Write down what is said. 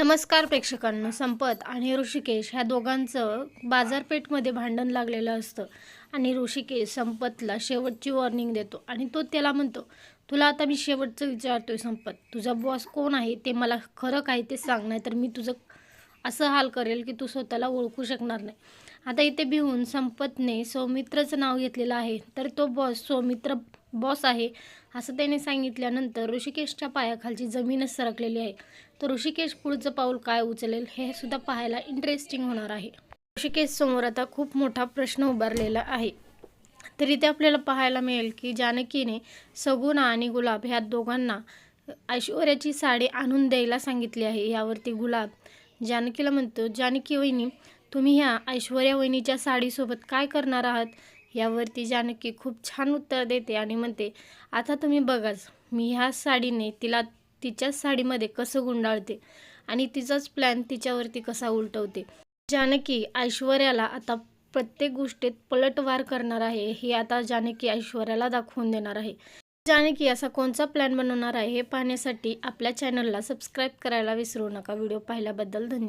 नमस्कार प्रेक्षकांना संपत आणि ऋषिकेश ह्या दोघांचं बाजारपेठमध्ये भांडण लागलेलं असतं. आणि ऋषिकेश संपतला शेवटची वॉर्निंग देतो आणि तो त्याला म्हणतो तुला आता मी शेवटचं विचारतोय संपत तुझा बॉस कोण आहे ते मला खरं काय ते सांग नाही तर मी तुझं असं हाल करेल की तू स्वतःला ओळखू शकणार नाही. आता इथे भिवून संपतने सौमित्रचं नाव घेतलेलं आहे तर तो बॉस सौमित्र बॉस आहे. असं त्याने सांगितल्यानंतर ऋषिकेशच्या पायाखालची जमीनच सरकलेली आहे. तर ऋषिकेश पुढचं पाऊल काय उचलेल हे सुद्धा पाहायला इंटरेस्टिंग होणार आहे. ऋषिकेश समोर आता खूप मोठा प्रश्न उभारलेला आहे. तर इथे आपल्याला पाहायला मिळेल की जानकीने सगुणा आणि गुलाब ह्या दोघांना ऐश्वर्याची साडी आणून द्यायला सांगितली आहे. यावरती गुलाब जानकीला म्हणतो जानकी वहिनी तुम्ही ह्या ऐश्वर्या वहिनीच्या साडीसोबत काय करणार आहात? यावरती जानकी खूप छान उत्तर देते आणि म्हणते आता तुम्ही बघाच मी ह्या साडीने तिला तिच्याच साडीमध्ये कसं गुंडाळते आणि तिचाच प्लॅन तिच्यावरती कसा उलटवते. जानकी ऐश्वर्याला आता प्रत्येक गोष्टीत पलटवार करणार आहे ही आता जानकी ऐश्वर्याला दाखवून देणार आहे. जानकी असा कोणचा प्लॅन बनवणार आहे हे पाहण्यासाठी आपल्या चॅनलला सबस्क्राईब करायला विसरू नका. व्हिडिओ पाहिल्याबद्दल धन्यवाद.